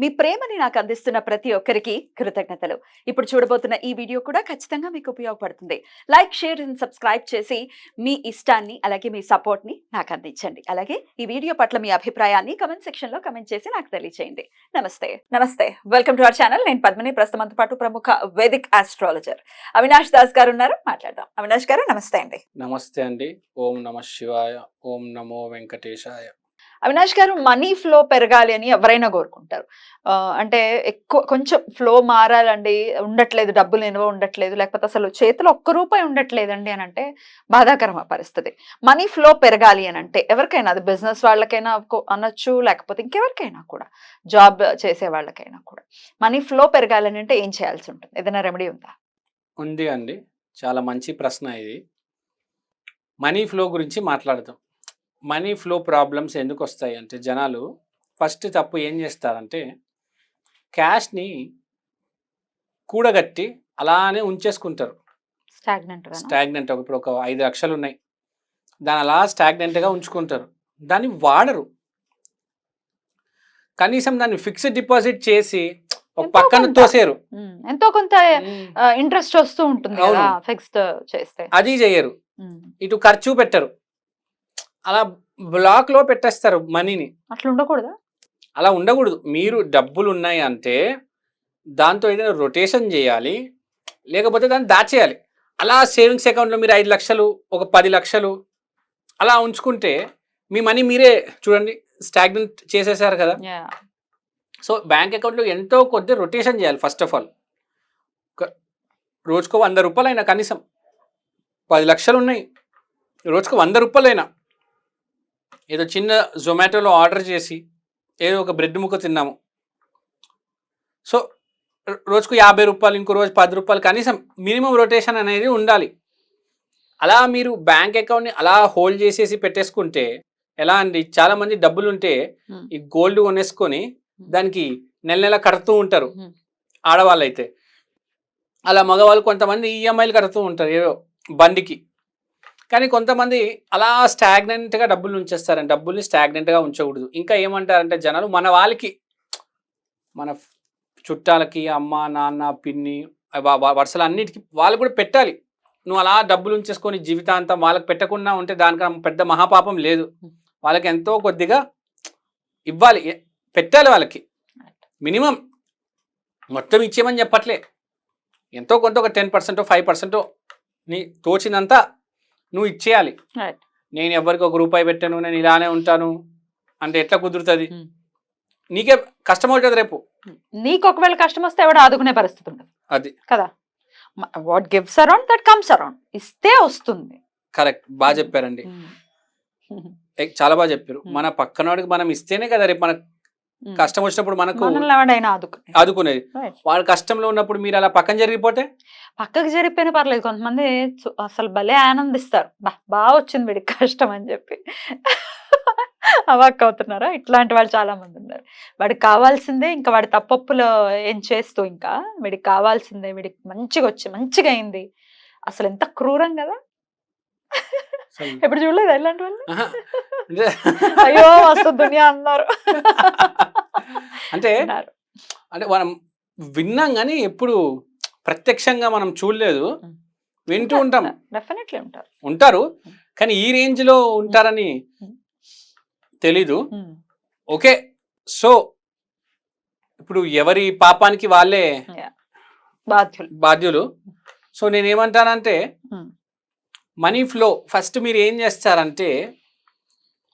మీ ప్రేమని నాకు అందిస్తున్న ప్రతి ఒక్కరికి కృతజ్ఞతలు. ఇప్పుడు చూడబోతున్న ఈ వీడియో కూడా ఖచ్చితంగా మీకు ఉపయోగపడుతుంది. లైక్ షేర్ అండ్ సబ్స్క్రైబ్ చేసి మీ ఇష్టాన్ని అలాగే మీ సపోర్ట్ని నాకు అందించండి. అలాగే ఈ వీడియో పట్ల మీ అభిప్రాయాన్ని కమెంట్ సెక్షన్లో కమెంట్ చేసి నాకు తెలియజేయండి నమస్తే. నమస్తే. Welcome to our channel. నేను పద్మని. ప్రస్తుతం పాటు ప్రముఖ వేదిక్ ఆస్ట్రాలజర్ అవినాష్ దాస్ గారు ఉన్నారు. మాట్లాడదాం. అవినాష్ గారు నమస్తే అండి. నమస్తే అండి. ఓం నమ శివాయ. ఓం నమో వెంకటేశాయ. అవినాష్ గారు మనీ ఫ్లో పెరగాలి అని ఎవరైనా కోరుకుంటారు. అంటే ఎక్కువ కొంచెం ఫ్లో మారాలండి ఉండట్లేదు డబ్బులు నిల్వ ఉండట్లేదు లేకపోతే అసలు చేతిలో ఒక్క రూపాయి ఉండట్లేదండి అని అంటే బాధాకరమ పరిస్థితి. మనీ ఫ్లో పెరగాలి అని అంటే ఎవరికైనా అది బిజినెస్ వాళ్ళకైనా కో- అనొచ్చు లేకపోతే ఇంకెవరికైనా కూడా జాబ్ చేసే వాళ్ళకైనా కూడా. మనీ ఫ్లో పెరగాలని అంటే ఏం చేయాల్సి ఉంటుంది? ఏదైనా రెమెడీ ఉందా? ఉంది అండి. చాలా మంచి ప్రశ్న ఇది. మనీ ఫ్లో గురించి మాట్లాడదాం. మనీ ఫ్లో ప్రాబ్లమ్స్ ఎందుకు వస్తాయి అంటే జనాలు ఫస్ట్ తప్పు ఏం చేస్తారంటే క్యాష్ని కూడగట్టి అలానే ఉంచేసుకుంటారు. స్టాగ్నెంట్ స్టాగ్నెంట్ ఇప్పుడు ఒక ఐదు లక్షలు ఉన్నాయి దాని అలా స్టాగ్నెంట్గా ఉంచుకుంటారు. దాన్ని వాడరు. కనీసం దాన్ని ఫిక్స్డ్ డిపాజిట్ చేసి ఒక పక్కన. తోసేరు. ఎంతో కొంత ఇంట్రెస్ట్ వస్తూ ఉంటుంది ఫిక్స్డ్ చేస్తే. అది చేయరు. ఇటు ఖర్చు పెట్టరు. అలా బ్లాక్లో పెట్టేస్తారు మనీని. అట్లా ఉండకూడదా? అలా ఉండకూడదు. మీరు డబ్బులు ఉన్నాయి అంటే దాంతో ఏదైనా రొటేషన్ చేయాలి లేకపోతే దాన్ని దాచేయాలి. అలా సేవింగ్స్ అకౌంట్లో మీరు ఐదు లక్షలు ఒక పది లక్షలు అలా ఉంచుకుంటే మీ మనీ మీరే చూడండి స్టాగ్నెంట్ చేసేసారు కదా. సో బ్యాంక్ అకౌంట్లో ఎంతో కొద్ది రొటేషన్ చేయాలి ఫస్ట్ ఆఫ్ ఆల్. రోజుకో వంద రూపాయలు అయినా కనీసం పది లక్షలు ఉన్నాయి రోజుకు వంద రూపాయలు అయినా ఏదో చిన్న జొమాటోలో ఆర్డర్ చేసి ఏదో ఒక బ్రెడ్ ముక్క తిన్నాము. సో రోజుకు యాభై రూపాయలు ఇంకో రోజు పది రూపాయలు కనీసం మినిమం రొటేషన్ అనేది ఉండాలి. అలా మీరు బ్యాంక్ అకౌంట్ని అలా హోల్డ్ చేసేసి పెట్టేసుకుంటే ఎలా అండి? చాలామంది డబ్బులు ఉంటే. ఈ గోల్డ్ కొనేసుకొని దానికి నెల నెల కడుతూ ఉంటారు. ఆడవాళ్ళు అయితే అలా మగవాళ్ళు కొంతమంది ఈఎంఐలు కడుతూ ఉంటారు. ఏదో బండికి. కానీ కొంతమంది అలా స్టాగ్నెంట్గా డబ్బులు ఉంచేస్తారండి. డబ్బుల్ని స్టాగ్నెంట్గా ఉంచకూడదు. ఇంకా ఏమంటారంటే జనాలు మన వాళ్ళకి మన చుట్టాలకి అమ్మ నాన్న పిన్ని వరుసలు అన్నిటికీ వాళ్ళు కూడా పెట్టాలి. నువ్వు అలా డబ్బులు ఉంచేసుకొని జీవితాంతం వాళ్ళకి పెట్టకుండా ఉంటే దానికన్నా పెద్ద మహాపాపం లేదు. వాళ్ళకి ఎంతో కొద్దిగా ఇవ్వాలి. పెట్టాలి వాళ్ళకి. మినిమం. మొత్తం ఇచ్చేయమని చెప్పట్లే. ఎంతో కొంత ఒక టెన్ పర్సెంటో ఫైవ్ పర్సెంటో నీ తోచినంత నువ్వు ఇచ్చేయాలి. నేను ఎవరికి ఒక రూపాయి పెట్టాను నేను ఇలానే ఉంటాను అంటే ఎట్లా కుదురుతుంది? Hmm. నీకే కష్టం అవుతుంది రేపు? నీకు ఒకవేళ కష్టం వస్తే ఎవడ ఆదుకునే పరిస్థితి ఉండదు. అది. కదా? What gives around that comes around ఇస్తే వస్తుంది. కరెక్ట్ బాగా చెప్పారండి. ఏ, చాలా బాగా చెప్పారు. Hmm. మన పక్కనోడికి మనం ఇస్తేనే కదా రేపు మన కష్టం వచ్చినప్పుడు మనకు ఆదుకునేది. వాడు కష్టంలో ఉన్నప్పుడు మీరు అలా పక్కన జరిగిపోతే? పక్కకి జరిగిపోయినా పర్లేదు కొంతమంది అసలు భలే ఆనందిస్తారు. బా బాగా వచ్చింది వీడికి కష్టం అని చెప్పి. అవాక్ అవుతున్నారా? ఇట్లాంటి వాళ్ళు చాలా మంది ఉన్నారు. వాడికి కావాల్సిందే ఇంకా వాడి తప్పప్పులు ఏం చేస్తూ ఇంకా వీడికి కావాల్సిందే వీడికి మంచిగా వచ్చి మంచిగా అయింది. అసలు ఎంత క్రూరం కదా? ఎప్పుడు చూడలేదు ఇలాంటి వాళ్ళు అయ్యో మస్తు దునియా అన్నారు. అంటే. అంటే మనం విన్నాం కానీ ఎప్పుడు ప్రత్యక్షంగా మనం చూడలేదు. వింటూ ఉంటాం. డెఫినెట్లీ ఉంటారు. ఉంటారు. కానీ ఈ రేంజ్లో ఉంటారని. తెలీదు. ఓకే. సో ఇప్పుడు ఎవరి పాపానికి వాళ్ళే బాధ్యులు. బాధ్యులు. సో నేనేమంటానంటే. మనీ ఫ్లో ఫస్ట్ మీరు ఏం చేస్తారంటే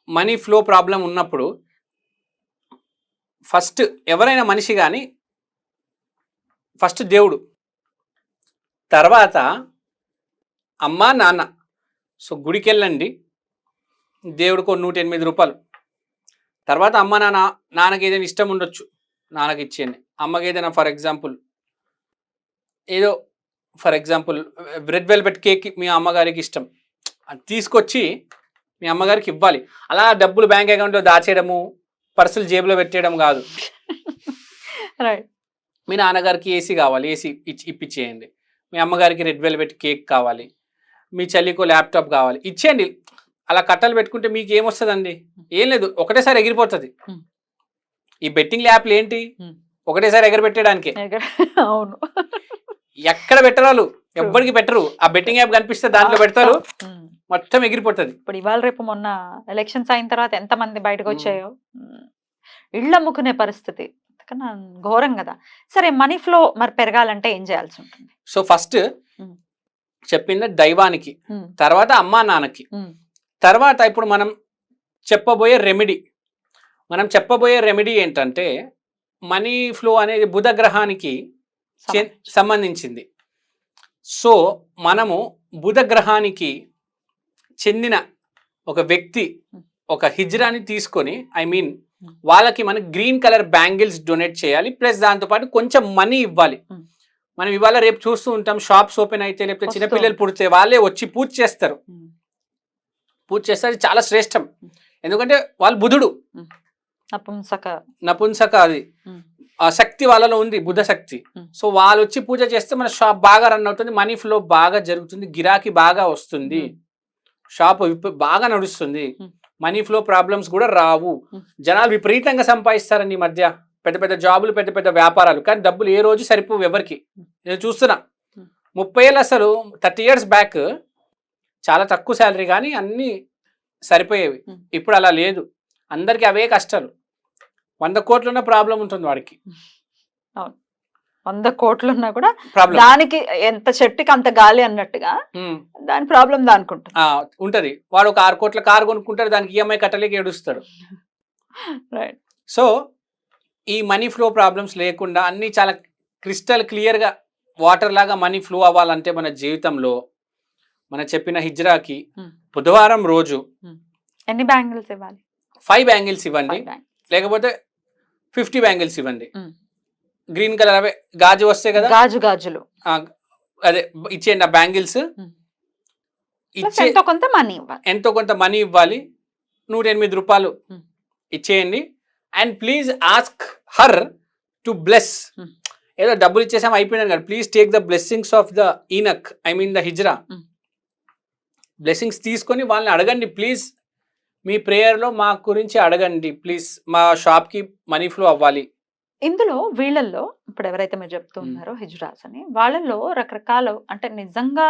మనీ ఫ్లో ప్రాబ్లం ఉన్నప్పుడు ఫస్ట్ ఎవరైనా మనిషి కానీ ఫస్ట్ దేవుడు. తర్వాత అమ్మ నాన్న. సో గుడికి వెళ్ళండి దేవుడికి ఒక నూట ఎనిమిది రూపాయలు. తర్వాత అమ్మ నాన్న నాన్నకి ఏదైనా ఇష్టం ఉండొచ్చు. నాన్నకి ఇచ్చేయండి. అమ్మకి ఏదైనా ఫర్ ఎగ్జాంపుల్ ఏదో for example bread velvet cake మీ అమ్మగారికి ఇష్టం. అది తీసుకొచ్చి మీ అమ్మగారికి ఇవ్వాలి. అలా డబ్బులు బ్యాంక్ అకౌంట్లో దాచేయడము పర్సులు జేబులో పెట్టేయడం కాదు. రైట్ మీ నాన్నగారికి ఏసీ కావాలి ఏసీ ఇచ్చి ఇప్పించేయండి మీ అమ్మగారికి రెడ్ వెల్వెట్ కేక్ కావాలి. మీ చెల్లికో ల్యాప్టాప్ కావాలి. ఇచ్చేయండి. అలా కట్టలు పెట్టుకుంటే మీకు ఏమొస్తుందండి ఏం లేదు. ఒకటేసారి ఎగిరిపోతుంది. Hmm. ఈ బెట్టింగ్ యాప్లు ఏంటి? Hmm. ఒకటేసారి ఎగరబెట్టడానికి అవును. ఎక్కడ పెట్టరాలు ఎవ్వరికి పెట్టరు ఆ బెట్టింగ్ యాప్ కనిపిస్తే దాంట్లో పెడతారు. మొత్తం ఎగిరిపోతుంది ఇప్పుడు ఇవాళ రేపు మొన్న ఎలక్షన్స్ అయిన తర్వాత ఎంత మంది బయటకు. వచ్చాయో. ఇళ్ళు అమ్ముకునే పరిస్థితి కన్నా ఘోరం కదా సరే మనీ ఫ్లో మరి పెరగాలంటే ఏం చేయాల్సి ఉంటుంది సో ఫస్ట్. చెప్పింది దైవానికి. తర్వాత అమ్మా నాన్నకి. తర్వాత ఇప్పుడు మనం చెప్పబోయే రెమెడీ మనం చెప్పబోయే రెమెడీ ఏంటంటే మనీ ఫ్లో అనేది బుధ గ్రహానికి సంబంధించింది. సో మనము బుధ గ్రహానికి చెందిన ఒక వ్యక్తి ఒక హిజ్రాని తీసుకొని ఐ మీన్. వాళ్ళకి మనం గ్రీన్ కలర్ బ్యాంగిల్స్ డొనేట్ చేయాలి ప్లస్ దాంతోపాటు కొంచెం మనీ ఇవ్వాలి. మనం ఇవాళ రేపు చూస్తూ ఉంటాం షాప్స్ ఓపెన్ అయితే లేకపోతే చిన్నపిల్లలు పుడితే వాళ్ళే వచ్చి పూజ చేస్తారు. పూజ చేస్తే అది చాలా శ్రేష్టం. ఎందుకంటే వాళ్ళు బుధుడు. నపుంసక. నపుంసక అది. శక్తి వాళ్ళలో ఉంది బుధ శక్తి. సో వాళ్ళు వచ్చి పూజ చేస్తే మన షాప్ బాగా రన్ అవుతుంది మనీ ఫ్లో బాగా జరుగుతుంది గిరాకీ బాగా వస్తుంది. షాప్ బాగా నడుస్తుంది. మనీ ఫ్లో ప్రాబ్లమ్స్ కూడా రావు. జనాలు విపరీతంగా సంపాదిస్తారండి ఈ మధ్య పెద్ద పెద్ద జాబులు పెద్ద పెద్ద వ్యాపారాలు కానీ డబ్బులు ఏ రోజు సరిపోవు ఎవరికి. నేను చూస్తున్నా. ముప్పై ఏళ్ళు అసలు థర్టీ ఇయర్స్ బ్యాక్ చాలా తక్కువ శాలరీ కానీ అన్నీ సరిపోయేవి. ఇప్పుడు అలా లేదు అందరికీ అవే కష్టాలు వంద కోట్లున్న ప్రాబ్లం ఉంటుంది వాడికి. వంద కోట్లు ఉన్నా కూడా దానికి ఎంత చెట్టుకి అంత గాలి అన్నట్టుగా దాని ప్రాబ్లం దానికి ఉంటుంది. ఉంటది. వాడు ఒక ఆరు కోట్ల కారు కొనుక్కుంటాడు దానికి ఈఎంఐ కట్టలేక ఏడుస్తాడు. రైట్ సో ఈ మనీ ఫ్లో ప్రాబ్లమ్స్ లేకుండా అన్ని చాలా క్రిస్టల్ క్లియర్గా వాటర్ లాగా మనీ ఫ్లో అవ్వాలంటే మన జీవితంలో మన చెప్పిన హిజ్రాకి. బుధవారం రోజు ఎన్ని బ్యాంగిల్స్ ఇవ్వాలి? ఫైవ్ బ్యాంగిల్స్ ఇవ్వండి. లేకపోతే ఫిఫ్టీ బ్యాంగిల్స్ ఇవ్వండి. గ్రీన్ కలర్ అవే గాజు వస్తాయి కదా? గాజు గాజులు. అదే ఇచ్చేయండి ఆ బ్యాంగిల్స్. ఇచ్చే ఎంతో కొంత మనీ ఇవ్వాలి. ఎంతో కొంత మనీ ఇవ్వాలి. నూట ఎనిమిది రూపాయలు. ఇచ్చేయండి. And please ask her to bless. ఏదో డబ్బులు ఇచ్చేసాం అయిపోయింది కదా. Please take the blessings of the eunuch I mean the hijra. Blessings తీసుకొని వాళ్ళని అడగండి ప్లీజ్. మీ ప్రేయర్లో మా గురించి అడగండి. ప్లీజ్ మా షాప్కి మనీ ఫ్లో అవ్వాలి. ఇందులో వీళ్ళల్లో ఇప్పుడు ఎవరైతే మీరు చెప్తూ ఉన్నారో హిజ్రాస్ అని వాళ్ళల్లో రకరకాల అంటే నిజంగా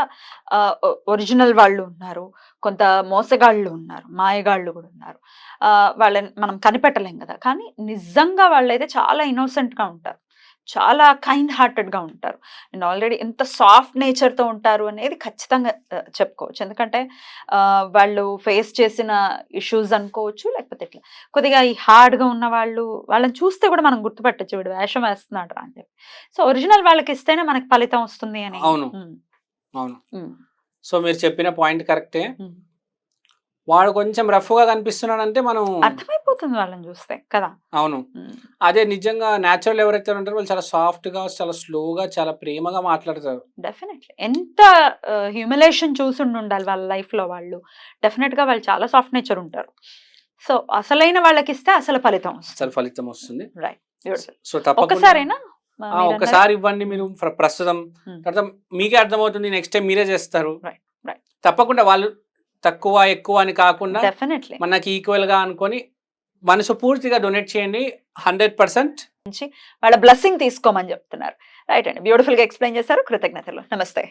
ఒరిజినల్ వాళ్ళు ఉన్నారు. కొంత మోసగాళ్ళు ఉన్నారు. మాయగాళ్ళు కూడా ఉన్నారు. వాళ్ళని మనం కనిపెట్టలేం కదా. కానీ నిజంగా వాళ్ళైతే చాలా innocent గా ఉంటారు. చాలా కైండ్ హార్టెడ్గా ఉంటారు. అండ్ ఆల్రెడీ ఎంత సాఫ్ట్ నేచర్తో ఉంటారు అనేది ఖచ్చితంగా చెప్పుకోవచ్చు. ఎందుకంటే వాళ్ళు ఫేస్ చేసిన ఇష్యూస్ అనుకోవచ్చు లేకపోతే ఇట్లా. కొద్దిగా ఈ హార్డ్గా ఉన్న వాళ్ళు వాళ్ళని చూస్తే కూడా మనం గుర్తుపట్టచ్చు వీడు వేషం వేస్తున్నాడు రా అని చెప్పి. సో ఒరిజినల్ వాళ్ళకి ఇస్తేనే మనకి ఫలితం వస్తుంది అని. అవును. అవును. సో మీరు చెప్పిన పాయింట్ కరెక్టే. వాడు కొంచెం రఫ్గా కనిపిస్తున్నాడంటే మనం అర్థమైపోతుంది వాళ్ళని చూస్తే కదా? అవును. అదే నిజంగా న్యాచురల్ ఎవరైతే ఉంటారో వాళ్ళు చాలా సాఫ్ట్గా చాలా స్లోగా చాలా ప్రేమగా మాట్లాడతారు. డెఫినెట్లీ ఎంత హ్యూమిలేషన్ చూసుండి ఉండాలి వాళ్ళ life లో వాళ్ళు. Definite గా వాళ్ళు చాలా సాఫ్ట్ నేచర్ ఉంటారు. సో అసలైన వాళ్ళకి ఇస్తే అసలు ఫలితం అసలు ఫలితం వస్తుంది. రైట్ సో ఒక్కసారైనా ఒక్కసారి ఇవ్వండి మీరు ప్ర- ప్రస్తుతం. తర్వాత మీకే అర్థమవుతుంది నెక్స్ట్ టైం మీరే చేస్తారు. తప్పకుండా వాళ్ళు తక్కువ ఎక్కువ అని కాకుండా డెఫినెట్లీ మనకి ఈక్వల్గా అనుకొని మనసు పూర్తిగా డొనేట్ చేయండి. హండ్రెడ్ పర్సెంట్ వాళ్ళ బ్లెస్సింగ్ తీసుకోమని చెప్తున్నారు. రైట్ అండి. బ్యూటిఫుల్గా ఎక్స్ప్లెయిన్ చేశారు. కృతజ్ఞతలు. నమస్తే.